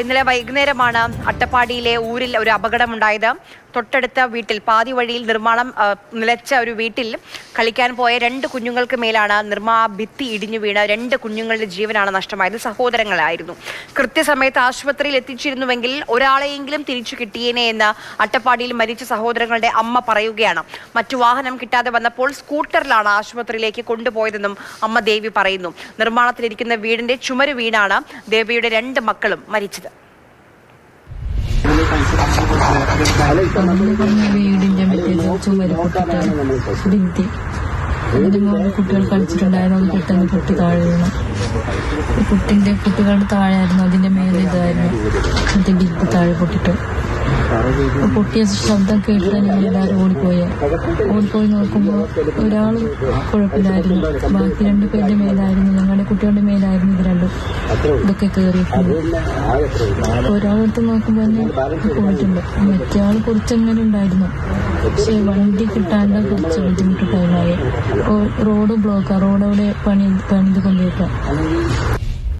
ഇന്നലെ വൈകുന്നേരമാണ് അട്ടപ്പാടിയിലെ ഊരിൽ ഒരു അപകടമുണ്ടായത്. തൊട്ടടുത്ത വീട്ടിൽ പാതി വഴിയിൽ നിർമ്മാണം നിലച്ച ഒരു വീട്ടിൽ കളിക്കാൻ പോയ രണ്ട് കുഞ്ഞുങ്ങൾക്ക് മേലാണ് നിർമ്മാ ഭിത്തി ഇടിഞ്ഞു വീണ രണ്ട് കുഞ്ഞുങ്ങളുടെ ജീവനാണ് നഷ്ടമായത്. സഹോദരങ്ങളായിരുന്നു. കൃത്യസമയത്ത് ആശുപത്രിയിൽ എത്തിച്ചിരുന്നുവെങ്കിൽ ഒരാളെയെങ്കിലും തിരിച്ചു കിട്ടിയേനെ എന്ന് അട്ടപ്പാടിയിൽ മരിച്ച സഹോദരങ്ങളുടെ അമ്മ പറയുകയാണ്. മറ്റു വാഹനം കിട്ടാതെ വന്നപ്പോൾ സ്കൂട്ടറിലാണ് ആശുപത്രിയിലേക്ക് കൊണ്ടുപോയതെന്നും അമ്മ ദേവി പറയുന്നു. നിർമ്മാണത്തിലിരിക്കുന്ന വീടിന്റെ ചുമര് വീണാണ് ദേവിയുടെ രണ്ട് മക്കളും മരിച്ചത്. കുട്ടികൾ കളിച്ചിട്ടുണ്ടായിരുന്നു. പെട്ടെന്ന് പൊട്ടി താഴെ വീണു. കുട്ടിന്റെ കുട്ടികളുടെ താഴെയായിരുന്നു. അതിന്റെ മേലെ ഇതായിരുന്നു. മറ്റേ ഭിത്തി താഴെ പൊട്ടിട്ട്. പൊട്ടിയ ശബ്ദം കേട്ടാൽ ഞങ്ങൾ എല്ലാവരും ഓടിപ്പോയി. ഓടിപ്പോയി നോക്കുമ്പോൾ ഒരാൾ കുഴപ്പമില്ലായിരുന്നു ബാക്കി രണ്ട് പേരുടെ മേലായിരുന്നു. ഞങ്ങളുടെ കുട്ടികളുടെ മേലായിരുന്നു ഇത് രണ്ടും ഇതൊക്കെ കയറിയിട്ടുണ്ട്. ഒരാളെടുത്ത് നോക്കുമ്പോൾ തന്നെ പോയിട്ടുണ്ട് മറ്റേ ആൾ കുറച്ചങ്ങനെ ഉണ്ടായിരുന്നു. പക്ഷെ വണ്ടി കിട്ടാണ്ട് കുറച്ച് ബുദ്ധിമുട്ട് ടൈമായി റോഡ് ബ്ലോക്കാ റോഡ് അവിടെ പണി പണിത് കൊണ്ടുപോയിട്ടാ